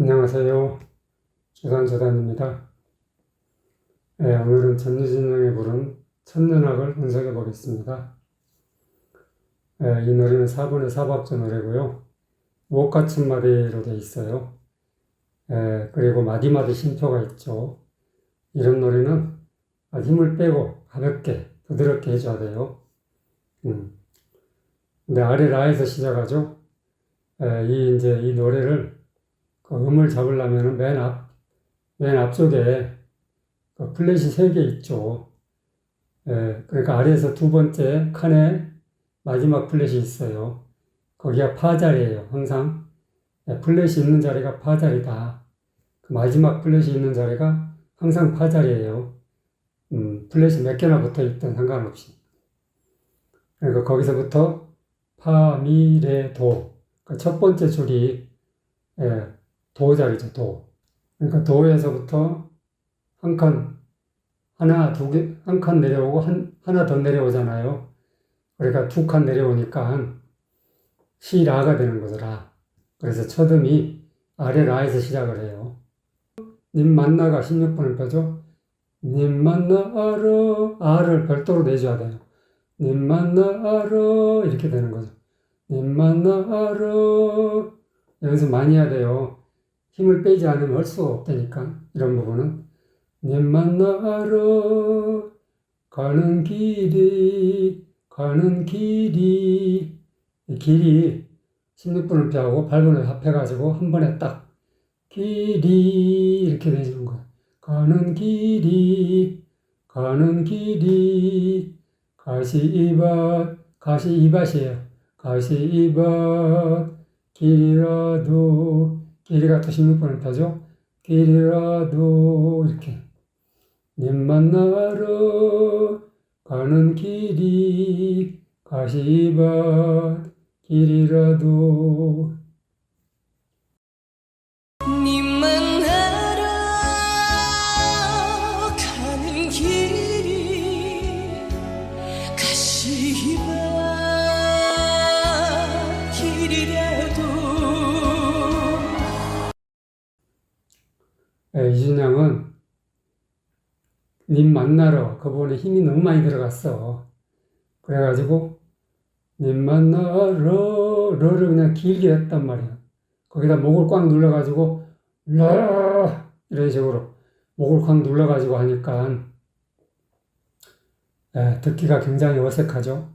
안녕하세요. 조단조단입니다. 네, 오늘은 전유진 양이 부른 천년악을 분석해 보겠습니다. 네, 이 노래는 4분의 4박자 노래고요. 목같은 마디로 되어 있어요. 네, 그리고 마디마디 심표가 있죠. 이런 노래는 힘을 빼고 가볍게 부드럽게 해줘야 돼요. 음. 근데 아래 라에서 시작하죠. 에, 이 이제 이 노래를 그 음을 잡으려면은 맨 앞, 맨 앞쪽에 그 플랫이 세개 있죠. 에, 그러니까 아래에서 두 번째 칸에 마지막 플랫이 있어요. 거기가 파 자리예요. 항상 에, 플랫이 있는 자리가 파 자리다. 그 마지막 플랫이 있는 자리가 항상 파 자리예요. 음, 플랫이 몇 개나 붙어 있든 상관없이. 그러니까 거기서부터 파, 미, 레, 도. 그 첫 번째 줄이 예, 도 자리죠, 도. 그러니까 도에서부터 한 칸, 하나, 두 개, 한 칸 내려오고 한, 하나 더 내려오잖아요. 그러니까 두 칸 내려오니까 시, 라가 되는 거죠, 라. 그래서 첫 음이 아래 라에서 시작을 해요. 님 만나가 16번을 펴죠. 님 만나러, 아를 별도로 내줘야 돼요. 님 만나러, 이렇게 되는 거죠. 님 만나러, 여기서 많이 해야 돼요. 힘을 빼지 않으면 할 수가 없다니까. 이런 부분은. 님 만나러 가는 길이, 가는 길이. 이 길이 16분을 피하고 8분을 합해가지고 한 번에 딱 길이 이렇게 되는 거야. 가는 길이, 가는 길이, 가시밭, 가시밭이에요. 가시밭, 길이라도, 길이가 또 16번을 펴죠. 길이라도, 이렇게. 님 만나러 가는 길이, 가시밭, 길이라도. 이준영은 님 만나러 그 부분에 힘이 너무 많이 들어갔어. 그래가지고 님 만나러 러를 그냥 길게 했단 말이야. 거기다 목을 꽉 눌러가지고 러 이런 식으로 목을 꽉 눌러가지고 하니까 예, 듣기가 굉장히 어색하죠.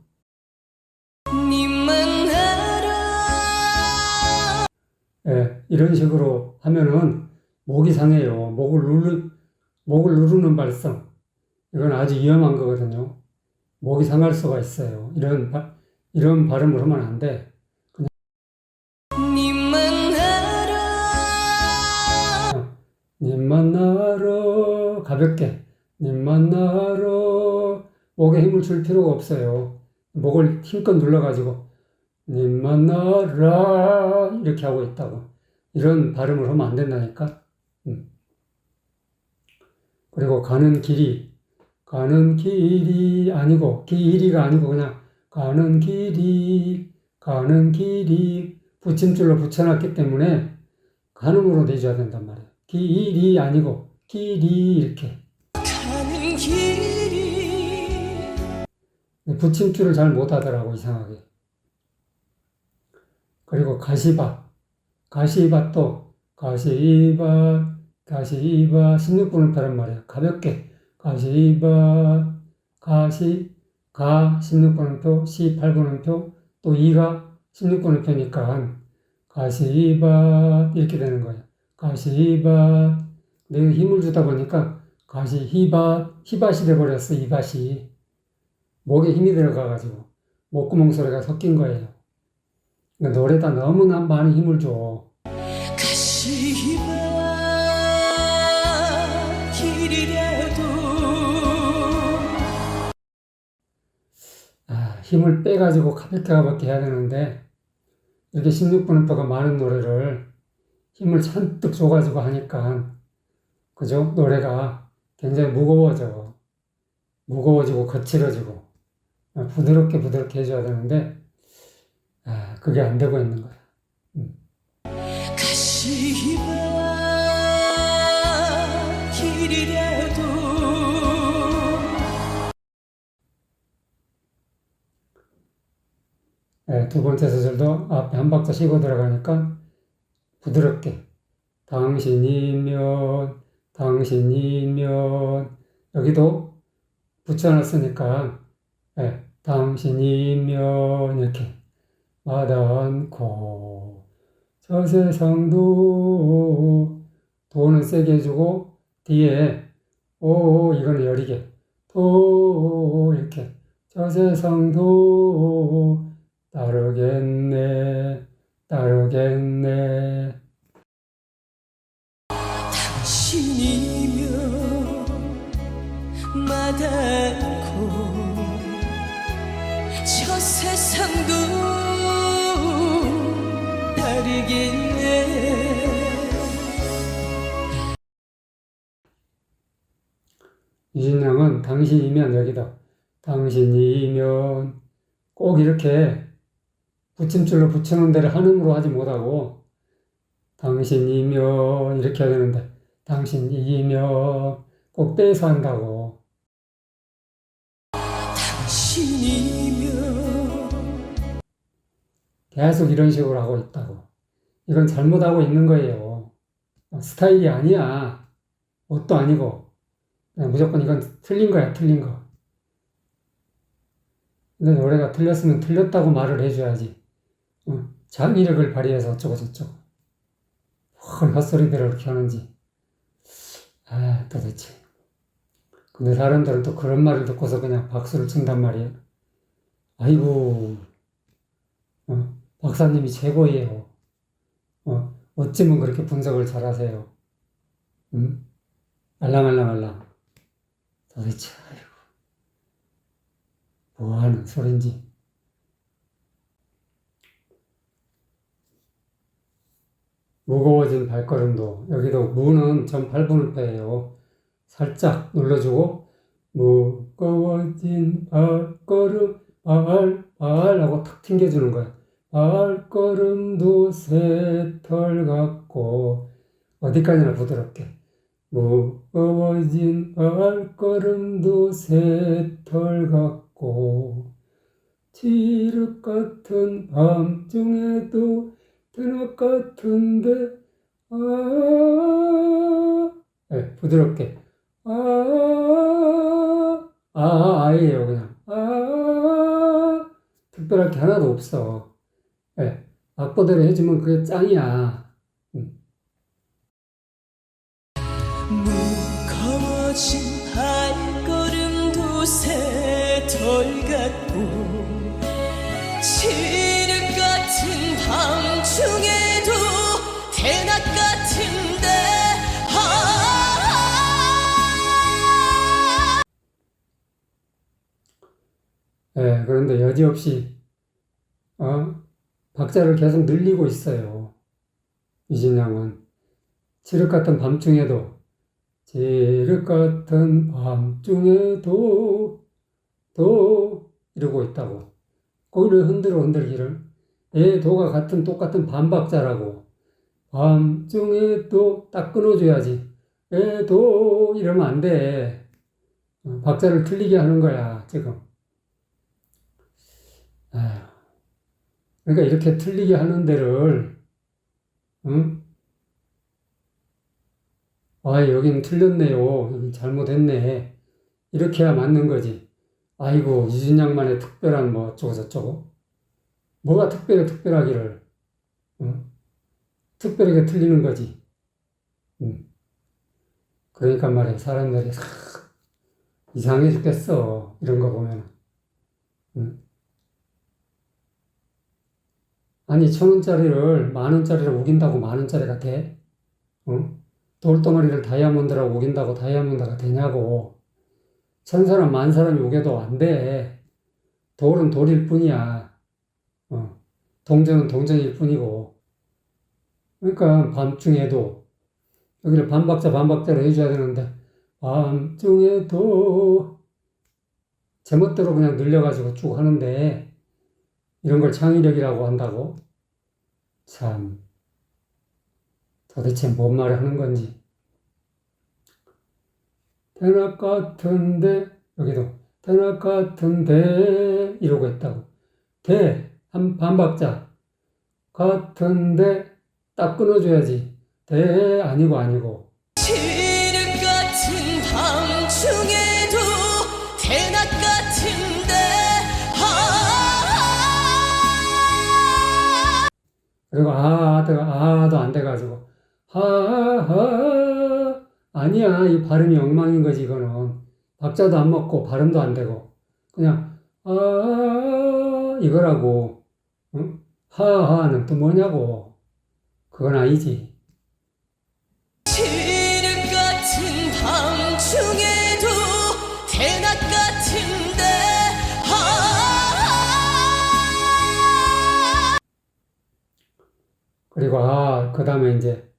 예, 이런 식으로 하면은 목이 상해요. 목을 누르, 목을 누르는 발성. 이건 아주 위험한 거거든요. 목이 상할 수가 있어요. 이런, 바, 이런 발음을 하면 안 돼. 님 만나러 님 만나러, 가볍게. 님 만나러, 목에 힘을 줄 필요가 없어요. 목을 힘껏 눌러가지고, 님 만나라, 이렇게 하고 있다고. 이런 발음을 하면 안 된다니까. 음. 그리고 가는 길이, 가는 길이 아니고, 길이가 아니고 그냥 가는 길이, 가는 길이, 붙임줄로 붙여놨기 때문에 가늠으로 내줘야 된단 말이에요. 길이 아니고, 길이 이렇게. 가는 길이 붙임줄을 잘 못하더라고, 이상하게. 그리고 가시밭. 가시밭도, 가시밭, 가시밭, 16분을 펴란 말이야. 가볍게. 가시밭, 가시, 가, 16분음표, 시, 8분음표, 또 이가 16분음표니까, 가시밭, 이렇게 되는 거야. 가시밭. 내가 힘을 주다 보니까, 가시, 히밭, 히밭이 돼버렸어, 이밭이. 목에 힘이 들어가가지고, 목구멍 소리가 섞인 거예요. 그러니까 노래다 너무나 많이 힘을 줘. 가시밭 길 힘을 빼가지고 가볍게 해야 되는데, 이렇게 16분음표가 많은 노래를 힘을 잔뜩 줘가지고 하니까, 그죠? 노래가 굉장히 무거워져. 무거워지고 거칠어지고, 아, 부드럽게 부드럽게 해줘야 되는데, 아, 그게 안 되고 있는 거야. 가 두 번째 소절도 앞에 한 박자 쉬고 들어가니까 부드럽게. 당신이면 당신이면. 여기도 붙여놨으니까 예, 당신이면 이렇게 마다않고 저 세상도 도는 세게 해주고 뒤에 오 이거는 여리게 도 이렇게 저 세상도 따르겠네 따르겠네. 당신이면 마다않고 저 세상도 다르겠네. 유진양은 당신이면 여기다. 당신이면 꼭 이렇게 붙임줄로 붙여놓은 데를 한음으로 하지 못하고 당신이면 이렇게 해야 되는데 당신이면 꼭 빼서 한다고. 당신이면 계속 이런 식으로 하고 있다고. 이건 잘못하고 있는 거예요. 스타일이 아니야. 옷도 아니고. 무조건 이건 틀린 거야 틀린 거. 근데 노래가 틀렸으면 틀렸다고 말을 해줘야지. 어, 장의력을 발휘해서 어쩌고 저쩌고. 헐 헛소리들을 그렇게 하는지. 아 도대체. 근데 사람들은 또 그런 말을 듣고서 그냥 박수를 친단 말이에요. 아이고. 어, 박사님이 최고예요. 어, 어찌면 그렇게 분석을 잘하세요? 음? 알랑알랑알랑 도대체 아이고. 뭐하는 소린지 무거워진 발걸음도 여기도 무는 전 8분을 빼요. 살짝 눌러주고 무거워진 발걸음 발 발 하고 탁 튕겨주는 거야. 발걸음도 새털 같고 어디까지나 부드럽게. 무거워진 발걸음도 새털 같고 칠흑 같은 밤중에도 드낮 같은데 아, 네, 부드럽게. 아, 아, 아, 아예요 그냥. 아, 특별할 게 하나도 없어. 네, 악보대로 해주면 그게 짱이야. 무거워진 발걸음도 새털 같고 네, 그런데 여지없이 어? 박자를 계속 늘리고 있어요. 이진양은 칠흑 같은 밤중에도 칠흑 같은 밤중에도 도 이러고 있다고. 거기를 흔들어 흔들기를 에 도가 같은 똑같은 반박자라고 밤중에도 딱 끊어줘야지 에도 이러면 안 돼. 어, 박자를 틀리게 하는 거야 지금. 아휴. 그러니까 이렇게 틀리게 하는 데를, 응? 아, 여기는 틀렸네요. 잘못했네. 이렇게 해야 맞는 거지. 아이고, 유진양만의 특별한 뭐 어쩌고저쩌고. 뭐가 특별해, 특별하기를. 응? 특별하게 틀리는 거지. 응. 그러니까 말이야, 사람들이 싹 이상해 죽겠어. 이런 거 보면. 응? 아니, 천 원짜리를 만 원짜리로 우긴다고 만 원짜리가 돼? 어? 돌덩어리를 다이아몬드라고 우긴다고 다이아몬드가 되냐고. 천 사람, 만 사람이 우겨도 안 돼. 돌은 돌일 뿐이야. 어. 동전은 동전일 뿐이고. 그러니까 밤중에도 여기를 반박자 반박자로 해줘야 되는데 밤중에도 제멋대로 그냥 늘려가지고 쭉 하는데 이런 걸 창의력이라고 한다고? 참, 도대체 뭔 말을 하는 건지. 대낮 같은데, 여기도, 대낮 같은데, 이러고 있다고. 대, 한 반박자 같은데 딱 끊어줘야지 대 아니고 아니고 그리고 아가 아도 안 돼가지고. 하하 아니야 이 발음이 엉망인 거지 이거는. 박자도 안 먹고 발음도 안 되고. 그냥 아 이거라고. 응? 하하는 또 뭐냐고. 그건 아니지 그리고 아, 그 다음에 이제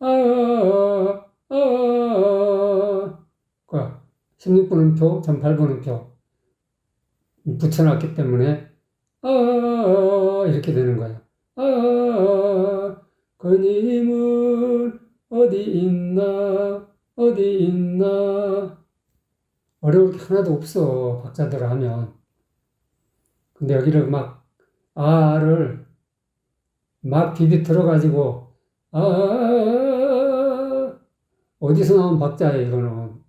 아, 아, 아, 그 16분음표, 전팔분음표 붙여놨기 때문에 아, 이렇게 되는 거예요. 아, 그님은 어디 있나, 어디 있나. 어려울 게 하나도 없어, 박자대로 하면. 근데 여기를 막, 아를 막 비비 들어가지고 아 어디서 나온 박자야 이거는.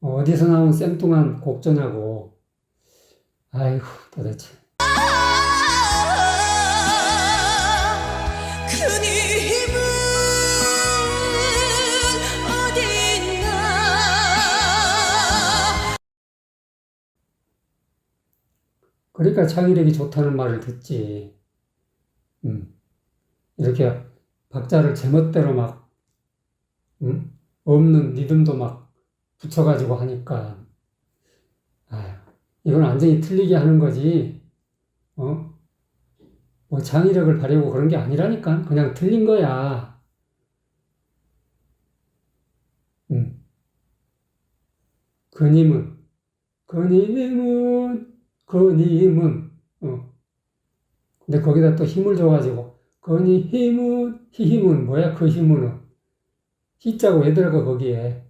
어디서 나온 생뚱한 곡조냐고. 아이고 도대체. 그러니까 창의력이 좋다는 말을 듣지. 음 이렇게 박자를 제멋대로 막 음? 없는 리듬도 막 붙여가지고 하니까 아휴 이건 완전히 틀리게 하는 거지 어? 뭐 창의력을 발휘하고 그런 게 아니라니까 그냥 틀린 거야. 음. 그님은 그님은 그님은 어. 근데 거기다 또 힘을 줘가지고 그님은 힘은 뭐야? 그 힘은 희자고 왜 들어가 거기에.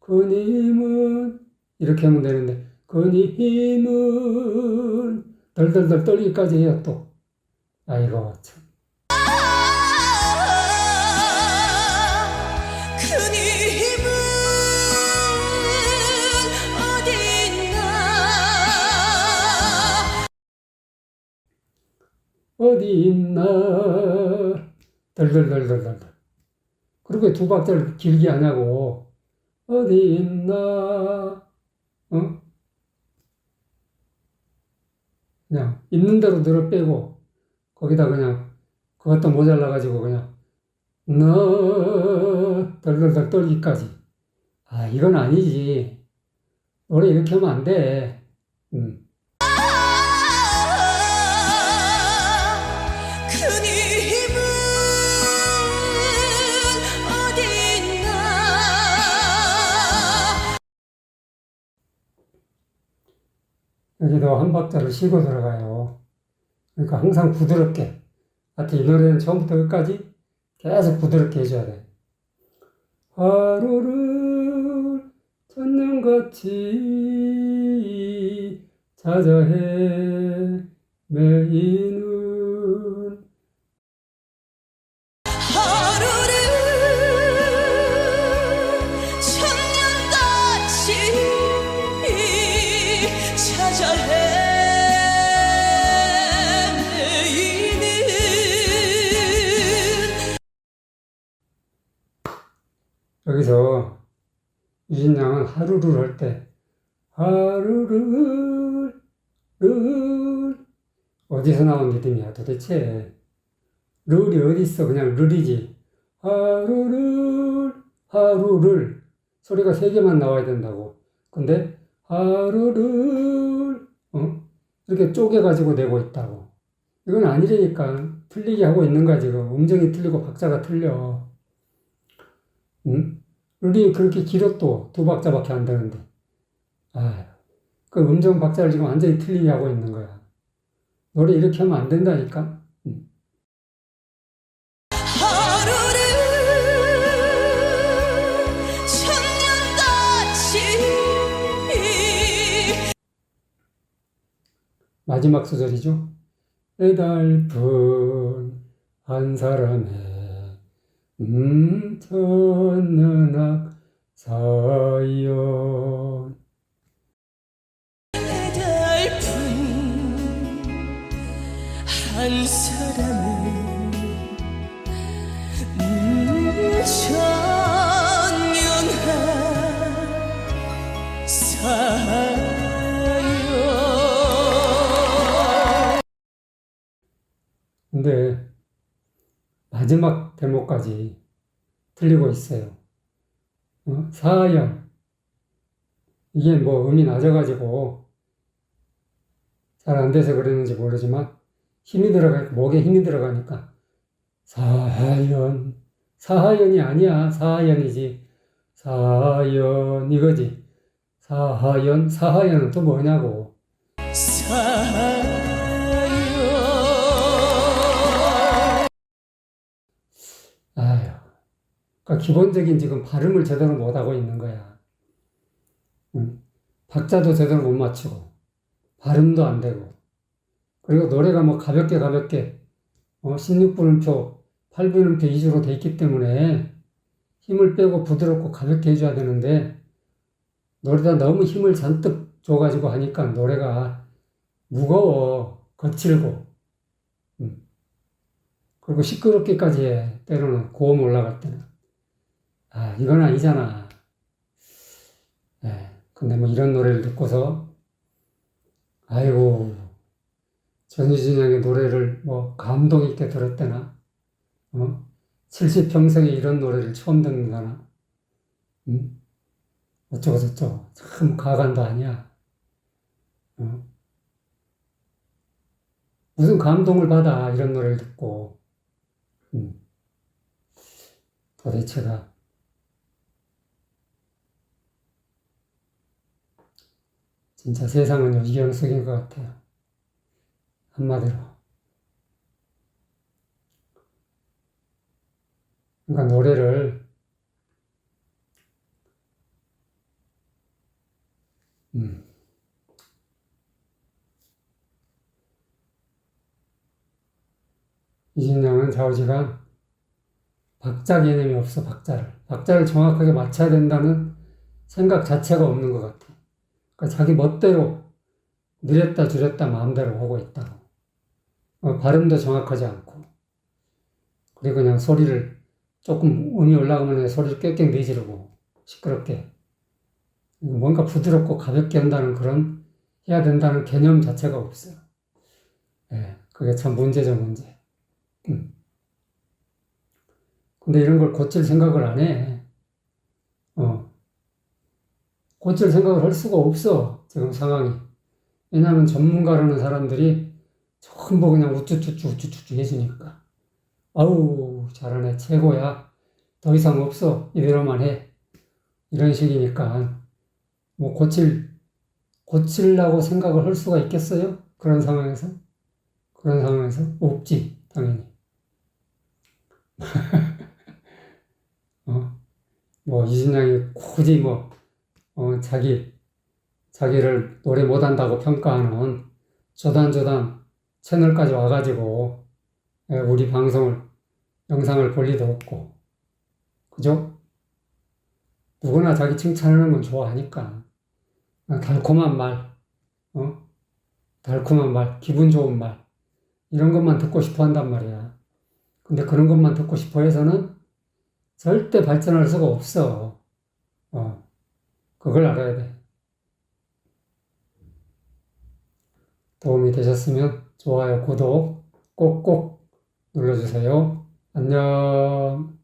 그님은 이렇게 하면 되는데. 그님은 덜덜덜 떨리기까지 해요 또. 아이고 참. 어디 있나? 덜덜덜덜덜 그렇게 두 박자를 길게 하냐고 어디 있나? 어? 그냥 있는 대로 늘어 빼고 거기다 그냥 그것도 모자라 가지고 그냥 너 덜덜덜 떨기까지. 아 이건 아니지. 노래 이렇게 하면 안돼. 음. 여기도 한 박자를 쉬고 들어가요. 그러니까 항상 부드럽게. 하여튼 이 노래는 처음부터 끝까지 계속 부드럽게 해줘야 돼. 하루를 천년같이 찾아 헤매이 유진양은 하루를 할 때 하루를 를. 어디서 나온 리듬이야 도대체? 룰이 어디 있어? 그냥 룰이지. 하루를 하루를. 소리가 세 개만 나와야 된다고. 근데 하루를 어? 이렇게 쪼개가지고 내고 있다고. 이건 아니라니까. 틀리게 하고 있는 거야 지금. 음정이 틀리고 박자가 틀려. 응? 룰이 그렇게 길어도 두 박자밖에 안 되는데. 아, 그 음정 박자를 지금 완전히 틀리게 하고 있는 거야. 노래 이렇게 하면 안 된다니까? 천년같이 마지막 소절이죠. 애달픈 한 사람의 음 천년악 사연. 애달픈 한 음, 사연. 근데 마지막 대목까지 틀리고 있어요. 어? 사연 이게 뭐 음이 낮아가지고 잘 안 돼서 그랬는지 모르지만 힘이 들어가 목에 힘이 들어가니까 사연. 사하연이 아니야. 사하연이지. 사연. 이거지. 사하연. 사하연은 또 뭐냐고 그러니까 기본적인 지금 발음을 제대로 못하고 있는 거야. 응? 박자도 제대로 못 맞추고, 발음도 안 되고, 그리고 노래가 뭐 가볍게 가볍게, 어, 16분음표, 8분음표 위주로 돼 있기 때문에 힘을 빼고 부드럽고 가볍게 해줘야 되는데, 노래다 너무 힘을 잔뜩 줘가지고 하니까 노래가 무거워, 거칠고, 그리고 시끄럽게까지 해. 때로는 고음 올라갈 때는. 아, 이건 아니잖아. 예. 근데 뭐 이런 노래를 듣고서, 아이고, 전유진 양의 노래를 뭐 감동 있게 들었대나? 어? 70평생에 이런 노래를 처음 듣는다나? 응? 어쩌고저쩌고. 참 가관도 아니야. 어? 무슨 감동을 받아, 이런 노래를 듣고. 음. 도대체가 진짜 세상은 요지경 속인 것 같아요. 한마디로. 그러니까 노래를 음. 이진영은 좌우지간 박자 개념이 없어 박자를 박자를 정확하게 맞춰야 된다는 생각 자체가 없는 것 같아. 그러니까 자기 멋대로 느렸다 줄였다 마음대로 하고 있다고. 어, 발음도 정확하지 않고 그리고 그냥 소리를 조금 음이 올라가면 소리를 꽥꽥 내지르고 시끄럽게 뭔가 부드럽고 가볍게 한다는 그런 해야 된다는 개념 자체가 없어요. 예, 그게 참 문제죠 문제. 음. 근데 이런 걸 고칠 생각을 안 해. 어. 고칠 생각을 할 수가 없어. 지금 상황이. 왜냐하면 전문가라는 사람들이 전부 그냥 우쭈쭈쭈 우쭈쭈쭈 해주니까. 아우, 잘하네. 최고야. 더 이상 없어. 이대로만 해. 이런 식이니까. 뭐 고칠, 고치려고 생각을 할 수가 있겠어요? 그런 상황에서? 그런 상황에서? 없지, 당연히. 어? 뭐 이진양이 굳이 뭐 어, 자기 자기를 노래 못한다고 평가하는 저단저단 채널까지 와가지고 예, 우리 방송을 영상을 볼 리도 없고 그죠? 누구나 자기 칭찬하는 건 좋아하니까 어, 달콤한 말, 어? 달콤한 말, 기분 좋은 말 이런 것만 듣고 싶어 한단 말이야. 근데 그런 것만 듣고 싶어 해서는 절대 발전할 수가 없어. 어, 그걸 알아야 돼. 도움이 되셨으면 좋아요, 구독 꼭꼭 눌러주세요. 안녕.